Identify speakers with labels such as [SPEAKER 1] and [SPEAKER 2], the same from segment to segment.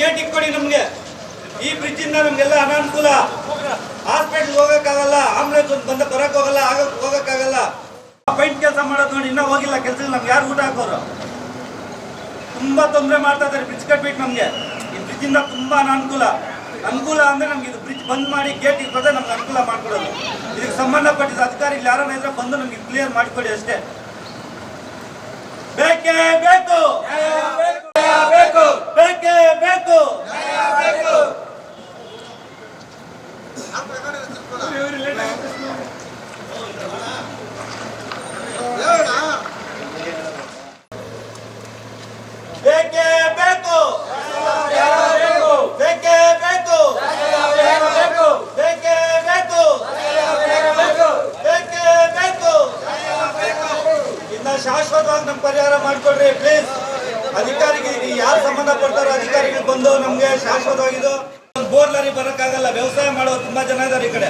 [SPEAKER 1] Gate ಇಟ್ಕೊಡಿ ನಮ್ಗೆ. ಈ bridge ಇಂದ ನಮ್ಗೆಲ್ಲ ಅನಾನುಕೂಲ. ಹಾಸ್ಪಿಟಲ್ ಹೋಗಕ್ಕಾಗಲ್ಲ ಆಂಬುಲೆನ್ಸ್ ಒಂದು ಬಂದ ಬರಕ್ ಹೋಗಲ್ಲ, ಆಗಕ್ ಹೋಗಕ್ಕಾಗಲ್ಲ. ಪೈಂಟ್ ಕೆಲಸ ಮಾಡೋದು ನೋಡಿ, ಇನ್ನೂ ಹೋಗಿಲ್ಲ ಕೆಲಸ ನಮ್ಗೆ ಯಾರು ಊಟ ಹಾಕೋರು? ತುಂಬಾ ತೊಂದರೆ ಮಾಡ್ತಾ ಇದ್ದಾರೆ ಬ್ರಿಡ್ಜ್ ಕಟ್ಬಿಟ್ಟು ನಮ್ಗೆ. ಈ ಬ್ರಿಡ್ಜ್ ಇಂದ ತುಂಬಾ ಅನಾನುಕೂಲ. ಅನುಕೂಲ ಅಂದ್ರೆ ನಮ್ಗೆ ಇದು ಬ್ರಿಡ್ಜ್ ಬಂದ್ ಮಾಡಿ ಗೇಟ್ ಇರ್ತದೆ ನಮ್ಗೆ ಅನುಕೂಲ ಮಾಡ್ಕೊಡೋದು. ಇದಕ್ಕೆ ಸಂಬಂಧಪಟ್ಟಿದ ಅಧಿಕಾರಿಗಳು ಯಾರನ್ನ ಇದ್ರೆ ಬಂದು ನಮ್ಗೆ ಕ್ಲಿಯರ್ ಮಾಡಿಕೊಡಿ ಅಷ್ಟೇ. ಬೇಕೇ ಬೇಕು. ಶಾಶ್ವತವಾಗಿ ನಮ್ಗೆ ಪರಿಹಾರ ಮಾಡ್ಕೊಡ್ರಿ ಪ್ಲೀಸ್ ಅಧಿಕಾರಿಗೆ ಯಾರು ಸಂಬಂಧ ಪಡ್ತಾರೋ ಅಧಿಕಾರಿಗಳು ಬಂದು ನಮ್ಗೆ ಶಾಶ್ವತವಾಗಿದು ಬೋರ್ ಲಾರಿ ಬರಕ್ಕಾಗಲ್ಲ ವ್ಯವಸಾಯ ಮಾಡೋ ತುಂಬಾ ಜನ ಇದಾರೆ ಈ ಕಡೆ.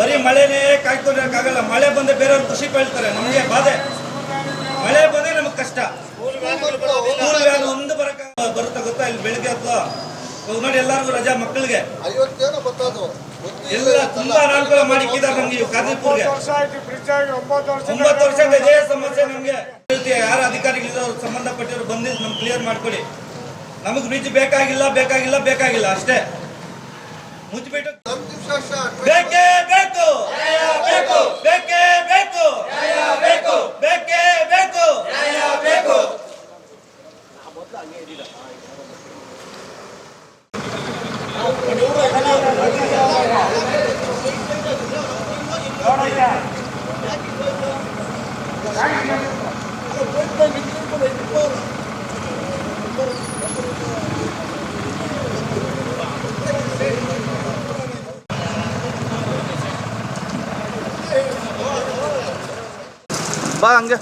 [SPEAKER 1] ಬರೀ ಮಳೆನೇ ಕಾಯ್ಕೊಂಡಿರೋಕ್ಕಾಗಲ್ಲ ಮಳೆ ಬಂದ್ರೆ ಬೇರೆಯವ್ರು ಖುಷಿ ಪಡ್ತಾರೆ ನಮ್ಗೆ ಬಾಧೆ. ಮಳೆ ಬಂದ್ರೆ ನಮಗೆ ಕಷ್ಟ. ಒಂದು ಬರಕ ಬರುತ್ತಾ ಗೊತ್ತಾ? ಇಲ್ಲಿ ಬೆಳಿಗ್ಗೆ ಅಥವಾ ನೋಡಿ ಎಲ್ಲರಿಗೂ ರಜಾ ಮಕ್ಕಳಿಗೆ. ಎಲ್ಲ ತುಂಬಾ ಅನಾನುಕೂಲ ಮಾಡಿಕ್ಕಿದ್ದಾರೆ ನಮ್ಗೆ
[SPEAKER 2] ಕಾದಿಪುರ್ಗೆ ಒಂಬತ್ತು ವರ್ಷ
[SPEAKER 1] ಇದೇ ಸಮಸ್ಯೆ ನಮ್ಗೆ. ಯಾರ ಅಧಿಕಾರಿಗಳಿದ್ರು ಸಂಬಂಧಪಟ್ಟಿರೋ ಬಂದಿದ್ದು ನಮ್ಗೆ ಕ್ಲಿಯರ್ ಮಾಡ್ಕೊಡಿ. ನಮಗೆ ಬ್ರಿಡ್ಜ್ ಬೇಕಾಗಿಲ್ಲ ಬೇಕಾಗಿಲ್ಲ ಬೇಕಾಗಿಲ್ಲ ಅಷ್ಟೇ. ಮುಚ್ಚಿಬಿಟ್ಟು. ಬೇಕೇ ಬೇಕು. ಬೇಕು. ಬೇಕೇ ಬೇಕು. ಬೇಕು. ಬೇಕೇ ಬೇಕು. ಬೇಕು.
[SPEAKER 3] வா அங்கே.